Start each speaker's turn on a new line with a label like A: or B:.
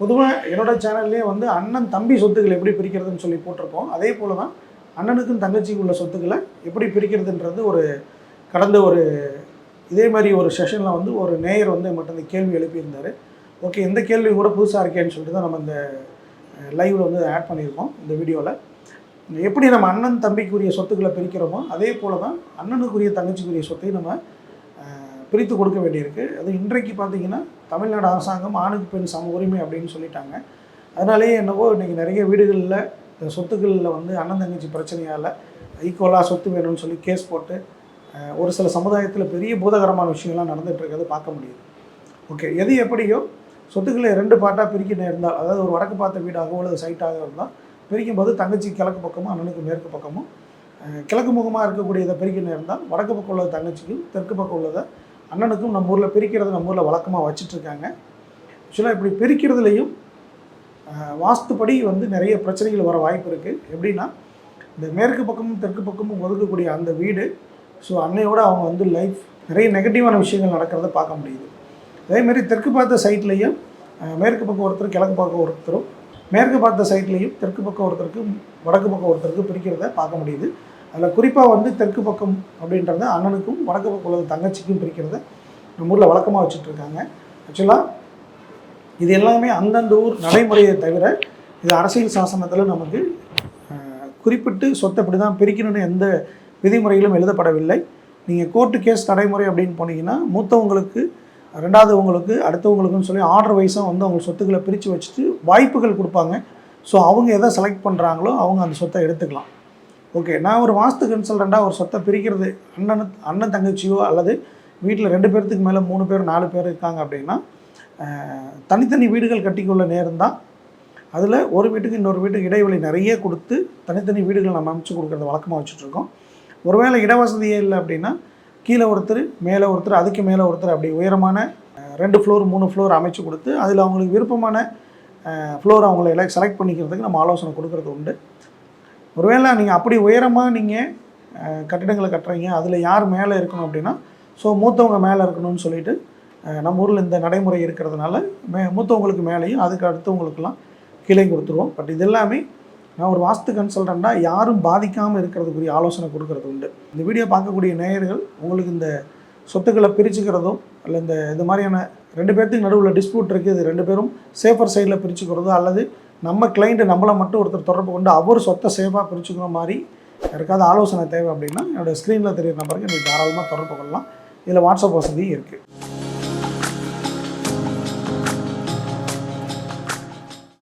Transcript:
A: பொதுவாக என்னோட சேனல்லே வந்து அண்ணன் தம்பி சொத்துக்கள் எப்படி பிரிக்கிறதுன்னு சொல்லி போட்டிருக்கோம் அதே போல தான் அண்ணனுக்கும் தங்கச்சிக்கு உள்ள சொத்துக்களை எப்படி பிரிக்கிறதுன்றது ஒரு கடந்த ஒரு இதே மாதிரி ஒரு செஷனில் வந்து ஒரு நேயர் வந்து மட்டும் இந்த கேள்வி எழுப்பியிருந்தார். ஓகே இந்த கேள்வி கூட புதுசாக இருக்கேன்னு சொல்லிட்டு தான் நம்ம இந்த லைவில் வந்து ஆட் பண்ணியிருக்கோம் இந்த வீடியோவில் எப்படி நம்ம அண்ணன் தம்பிக்குரிய சொத்துக்களை பிரிக்கிறோமோ அதே போல தான் அண்ணனுக்குரிய தங்கச்சிக்குரிய சொத்தை நம்ம பிரித்து கொடுக்க வேண்டியிருக்கு. அது இன்றைக்கு பார்த்தீங்கன்னா தமிழ்நாடு அரசாங்கம் ஆணுக்கு பெண் சம உரிமை அப்படின்னு சொல்லிட்டாங்க. அதனாலேயே என்னவோ இன்றைக்கி நிறைய வீடுகளில் இந்த சொத்துக்களில் வந்து அண்ணன் தங்கச்சி பிரச்சனையால் ஈக்குவலாக சொத்து வேணும்னு சொல்லி கேஸ் போட்டு ஒரு சில சமுதாயத்தில் பெரிய பூதகரமான விஷயங்கள்லாம் நடந்துகிட்ருக்கிறது பார்க்க முடியுது. ஓகே எது எப்படியோ சொத்துக்களை ரெண்டு பார்ட்டாக பிரிக்க நேர்ந்தால் அதாவது ஒரு வடக்கு பார்த்த வீடாகவோ அல்லது சைட்டாக இருந்தால் பிரிக்கும் போது தங்கச்சி கிழக்கு பக்கமும் அண்ணனுக்கு மேற்கு பக்கமும் கிழக்கு முகமாக இருக்கக்கூடியதை பிரிக்க நேர்ந்தால் வடக்கு பக்கம் உள்ளது தங்கச்சிக்கும் தெற்கு பக்கம் உள்ளதை அண்ணனுக்கும் நம்ம ஊரில் பிரிக்கிறது நம்ம ஊரில் வழக்கமாக வச்சிட்ருக்காங்க. ஆக்சுவலாக இப்படி பிரிக்கிறதுலையும் வாஸ்துப்படி வந்து நிறைய பிரச்சனைகள் வர வாய்ப்பு இருக்குது எப்படின்னா இந்த மேற்கு பக்கமும் தெற்கு பக்கமும் ஒதுக்கக்கூடிய அந்த வீடு ஸோ அன்னையோட அவங்க வந்து லைஃப் நிறைய நெகட்டிவான விஷயங்கள் நடக்கிறத பார்க்க முடியுது. அதேமாரி தெற்கு பார்த்த சைட்லேயும் மேற்கு பக்கம் ஒருத்தர் கிழக்கு பக்கம் ஒருத்தரும் மேற்கு பார்த்த சைட்லேயும் தெற்கு பக்கம் ஒருத்தருக்கு வடக்கு பக்கம் ஒருத்தருக்கு பிரிக்கிறத பார்க்க முடியுது. அதில் குறிப்பாக வந்து தெற்கு பக்கம் அப்படின்றத அண்ணனுக்கும் வடக்கு பக்கம் உள்ளது தங்கச்சிக்கும் பிரிக்கிறத நம்ம ஊரில் வழக்கமாக வச்சுட்ருக்காங்க. ஆக்சுவலாக இது எல்லாமே அந்தந்த ஊர் நடைமுறையை தவிர இது அரசியல் சாசனத்தில் நமக்கு குறிப்பிட்டு சொத்தை இப்படி தான் பிரிக்கணும்னு எந்த விதிமுறைகளும் எழுதப்படவில்லை. நீங்கள் கோர்ட்டு கேஸ் நடைமுறை அப்படின்னு போனீங்கன்னா மூத்தவங்களுக்கு ரெண்டாவதுவங்களுக்கு அடுத்தவங்களுக்குன்னு சொல்லி ஆர்டர் வைஸாக வந்து அவங்க சொத்துக்களை பிரித்து வச்சுட்டு வாய்ப்புகள் கொடுப்பாங்க. ஸோ அவங்க எதை செலக்ட் பண்ணுறாங்களோ அவங்க அந்த சொத்தை எடுத்துக்கலாம். ஓகே நான் ஒரு வாஸ்து கன்சல்டண்ட்டாக ஒரு சொத்தை பிரிக்கிறது அண்ணன் அண்ணன் தங்கச்சியோ அல்லது வீட்டில் ரெண்டு பேர்த்துக்கு மேலே மூணு பேர் நாலு பேர் இருக்காங்க அப்படின்னா தனித்தனி வீடுகள் கட்டிக்கொள்ள நேரம் தான். அதில் ஒரு வீட்டுக்கு இன்னொரு வீட்டுக்கு இடைவெளி நிறைய கொடுத்து தனித்தனி வீடுகள் நம்ம அமைச்சு கொடுக்குறத வழக்கமாக வச்சுட்ருக்கோம் ஒருவேளை இடவசதியே இல்லை அப்படின்னா கீழே ஒருத்தர் மேலே ஒருத்தர் அதுக்கு மேலே ஒருத்தர் அப்படி உயரமான ரெண்டு ஃப்ளோர் மூணு ஃப்ளோர் அமைச்சு கொடுத்து அதில் அவங்களுக்கு விருப்பமான ஃப்ளோர் அவங்கள எல்லாம் செலக்ட் பண்ணிக்கிறதுக்கு நம்ம ஆலோசனை கொடுக்கறது உண்டு. ஒருவேளை நீங்கள் அப்படி உயரமாக நீங்கள் கட்டிடங்களை கட்டுறீங்க அதில் யார் மேலே இருக்கணும் அப்படின்னா ஸோ மூத்தவங்க மேலே இருக்கணும்னு சொல்லிட்டு நம்ம ஊரில் இந்த நடைமுறை இருக்கிறதுனால மே மூத்தவங்களுக்கு மேலேயும் அதுக்கு அடுத்தவங்களுக்கெல்லாம் கீழே கொடுத்துருவோம். பட் இது எல்லாமே நான் ஒரு வாஸ்து கன்சல்டண்ட்டாக யாரும் பாதிக்காமல் இருக்கிறதுக்குரிய ஆலோசனை கொடுக்கறது உண்டு. இந்த வீடியோ பார்க்கக்கூடிய நேயர்கள் உங்களுக்கு இந்த சொத்துக்களை பிரிச்சுக்கிறதோ இல்லை இந்த இது மாதிரியான ரெண்டு பேர்த்துக்கு நடுவில் டிஸ்பியூட் இருக்குது இது ரெண்டு பேரும் சேஃபர் சைடில் பிரிச்சுக்கிறதோ அல்லது நம்ம கிளைண்ட்டு நம்மளை மட்டும் ஒருத்தர் தொடர்பு கொண்டு அவர் சொத்தை சேஃபாக பிரிச்சுக்கிற மாதிரி யாருக்காவது ஆலோசனை தேவை அப்படின்னா என்னோடய ஸ்க்ரீனில் தெரியுற நம்பருக்கு நீங்கள் தாராளமாக தொடர்பு கொள்ளலாம். இதில் வாட்ஸ்அப் வசதியும் இருக்குது